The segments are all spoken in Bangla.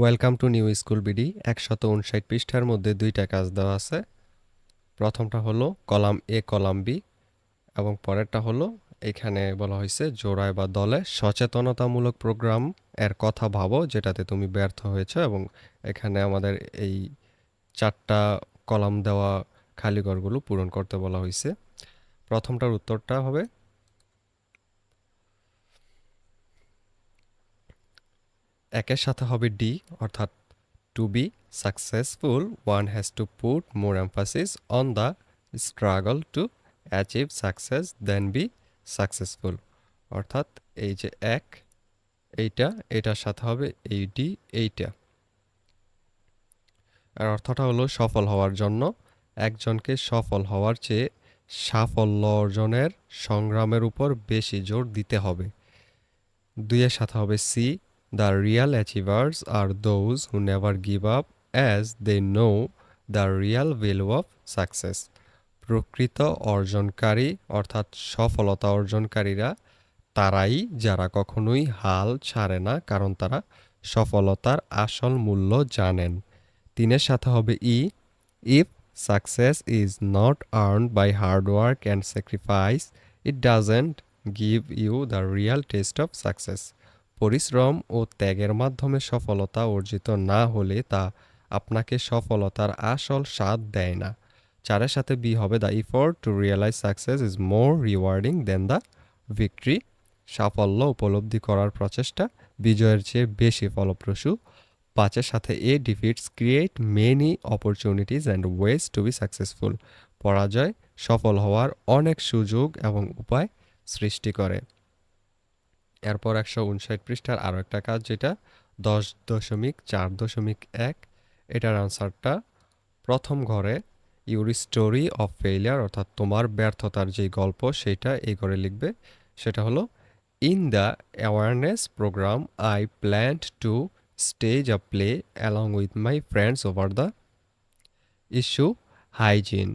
Welcome to new school BD একশত উনষাট পৃষ্ঠার মধ্যে দুইটা কাজ দেওয়া আছে। প্রথমটা হলো কলাম এ কলাম বি এবং পরেরটা হলো এখানে বলা হয়েছে জোড়ায় বা দলে সচেতনতামূলক প্রোগ্রাম এর কথা ভাবো, যেটাতে তুমি ব্যর্থ হয়েছো এবং এখানে আমাদের এই চারটা কলাম দেওয়া খালি ঘরগুলো পূরণ করতে বলা হয়েছে। প্রথমটার উত্তরটা হবে একের সাথে হবে ডি অর্থাৎ to be successful one has to put more emphasis on the struggle to achieve success than be successful অর্থাৎ এই যে এক, এইটা, এটার সাথে হবে এই ডি এইটা। আর অর্থটা হলো সফল হওয়ার জন্য, একজনকে সফল হওয়ার চেয়ে সাফল্য অর্জনের সংগ্রামের উপর বেশি জোর দিতে হবে। দুইয়ের সাথে হবে C the real achievers are those who never give up as they know the real value of success প্রকৃত অর্জনকারী, অর্থাৎ সফলতা অর্জনকারীরা, তারাই যারা কখনোই হাল ছাড়ে না, কারণ তারা সফলতার আসল মূল্য জানেন। তিনের সাথে হবে E. If success is not earn by hard work and sacrifice it doesn't give you the real taste of success পরিশ্রম ও ত্যাগের মাধ্যমে সফলতা অর্জিত না হলে তা আপনাকে সফলতার আসল স্বাদ দেয় না। চারের সাথে বি হবে the effort to realize success is more rewarding than the victory সাফল্য উপলব্ধি করার প্রচেষ্টা বিজয়ের চেয়ে বেশি ফলপ্রসূ। পাঁচের সাথে A defeats create many opportunities and ways to be successful পরাজয় সফল হওয়ার অনেক সুযোগ এবং উপায় সৃষ্টি করে। এরপর একশো উনষাট পৃষ্ঠার আরও একটা কাজ, যেটা দশ দশমিক চার দশমিক এক, এটার আনসারটা, প্রথম ঘরে ইউর স্টোরি অফ ফেইলিয়ার অর্থাৎ তোমার ব্যর্থতার যে গল্প, সেটা এই ঘরে লিখবে। সেটা হলো in the awareness program I planned to stage a play along with my friends over the issue hygiene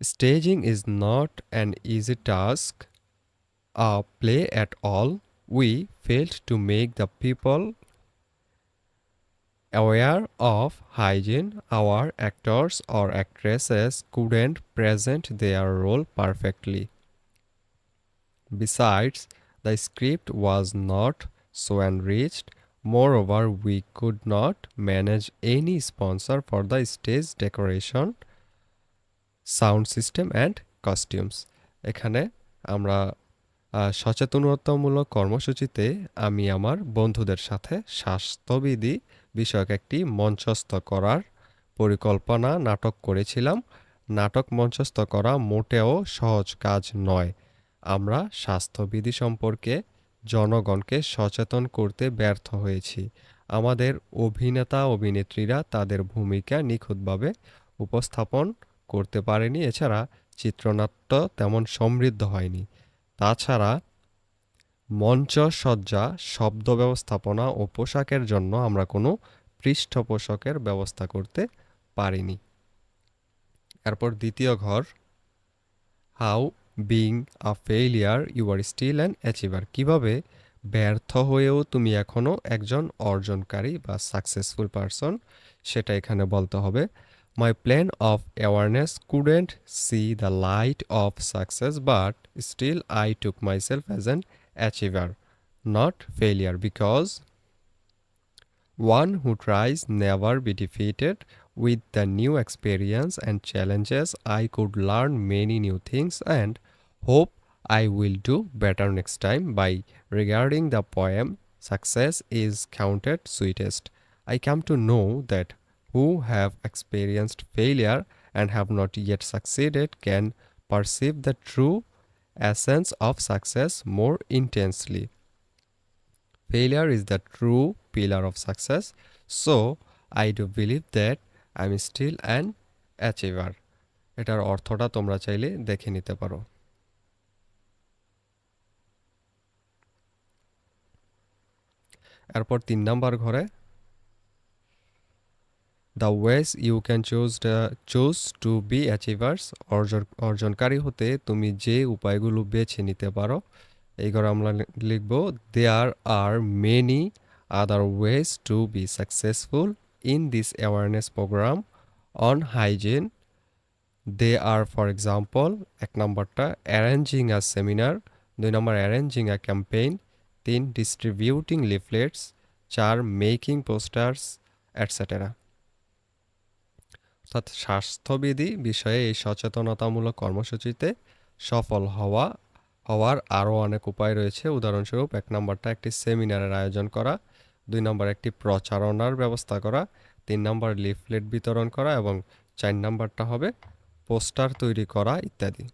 staging is not an easy task a play at all, we failed to make the people aware of hygiene. Our actors or actresses couldn't present their role perfectly. Besides, the script was not so enriched. Moreover, we could not manage any sponsor for the stage decoration, sound system, and costumes. এখানে আমরা সচেতনতামূলক কর্মসূচিতে আমি আমার বন্ধুদের সাথে স্বাস্থ্যবিধি বিষয়ক একটি মঞ্চস্থ করার পরিকল্পনা নাটক করেছিলাম। নাটক মঞ্চস্থ করা মোটেও সহজ কাজ নয়। আমরা স্বাস্থ্যবিধি সম্পর্কে জনগণকে সচেতন করতে ব্যর্থ হয়েছি। আমাদের অভিনেতা, অভিনেত্রীরা তাদের ভূমিকা নিখুঁতভাবে উপস্থাপন করতে পারেনি। এছাড়া চিত্রনাট্য তেমন সমৃদ্ধ হয়নি। তাছাড়া মঞ্চসজ্জা, শব্দ ব্যবস্থাপনা ও পোশাকের জন্য আমরা কোনো পৃষ্ঠপোষকের ব্যবস্থা করতে পারিনি। এরপর দ্বিতীয় ঘর, how being a failure you are still an achiever. কীভাবে ব্যর্থ হয়েও তুমি এখনও একজন অর্জনকারী বা সাকসেসফুল পারসন, সেটা এখানে বলতে হবে। My plan of awareness couldn't see the light of success, but still I took myself as an achiever, not failure, because one who tries never be defeated. With the new experience and challenges, I could learn many new things and hope I will do better next time by regarding the poem Success is counted sweetest. I come to know that who have experienced failure and have not yet succeeded can perceive the true essence of success more intensely. Failure is the true pillar of success, so I do believe that I'm still an achiever. এটার অর্থটা তোমরা চাইলে দেখে নিতে পারো এরপর তিন নাম্বার ঘরে the ways you can choose choose to be achievers অর্জন, অর্জনকারী হতে তুমি যে উপায়গুলো বেছে নিতে পারো এই ঘরে আমরা লিখব। There are many other ways to be successful in this awareness programme on hygiene. They are for example এক নম্বরটা অ্যারেঞ্জিং আ সেমিনার দুই নম্বর অ্যারেঞ্জিং আ ক্যাম্পেইন তিন ডিস্ট্রিবিউটিং লিফলেটস চার মেকিং পোস্টার্স অ্যাটসেটেরা অর্থাৎ স্বাস্থ্যবিধি বিষয়ে এই সচেতনতামূলক কর্মসূচিতে সফল হওয়া, হওয়ার আরও অনেক উপায় রয়েছে। উদাহরণস্বরূপ, এক নম্বরটা একটি সেমিনারের আয়োজন করা, দুই নম্বর একটি প্রচারণার ব্যবস্থা করা, তিন নম্বর লিফলেট বিতরণ করা এবং চার নম্বরটা হবে পোস্টার তৈরি করা ইত্যাদি।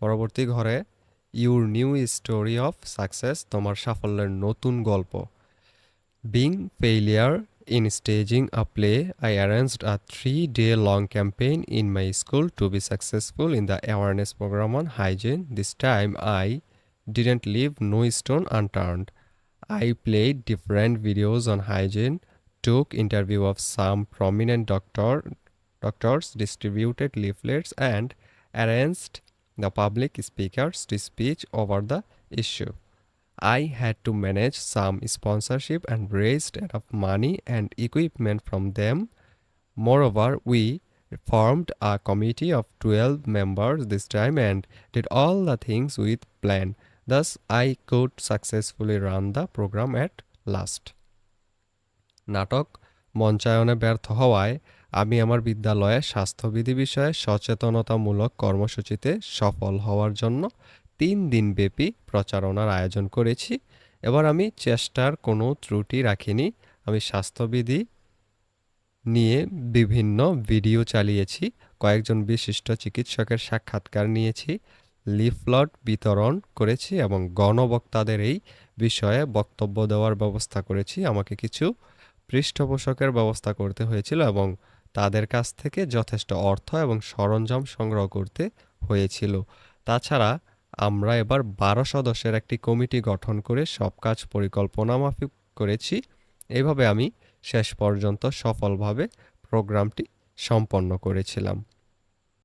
পরবর্তী ঘরে, your new story of success, তোমার সাফল্যের নতুন গল্প, being failure in staging a play, I arranged a three day long campaign in my school to be successful in the awareness program on hygiene. This time I didn't leave no stone unturned. I played different videos on hygiene, took interview of some prominent doctor, doctors, distributed leaflets and arranged the public speakers to speak over the issue. I had to manage some sponsorship and raised enough money and equipment from them. Moreover, we formed a committee of 12 members this time and did all the things with plan. Thus, I could successfully run the program at last. নাটক মঞ্চায়নে ব্যর্থ হওয়ায় আমি আমার বিদ্যালয়ে স্বাস্থ্যবিধি বিষয়ে সচেতনতামূলক কর্মসূচিতে সফল হওয়ার জন্য তিন দিনব্যাপী প্রচারণার আয়োজন করেছি। এবার আমি চেষ্টার কোনো ত্রুটি রাখিনি। আমি স্বাস্থ্যবিধি নিয়ে বিভিন্ন ভিডিও চালিয়েছি। কয়েকজন বিশিষ্ট চিকিৎসকের সাক্ষাৎকার নিয়েছি। লিফলট বিতরণ করেছি এবং গণবক্তাদের এই বিষয়ে বক্তব্য দেওয়ার ব্যবস্থা করেছি। আমাকে কিছু পৃষ্ঠপোষকের ব্যবস্থা করতে হয়েছিল এবং তাদের কাছ থেকে যথেষ্ট অর্থ এবং সরঞ্জাম সংগ্রহ করতে হয়েছিল। তাছাড়া আমরা এবার বারো সদস্যের একটি কমিটি গঠন করে সব কাজ পরিকল্পনা মাফিক করেছি। এভাবে আমি শেষ পর্যন্ত সফলভাবে প্রোগ্রামটি সম্পন্ন করেছিলাম।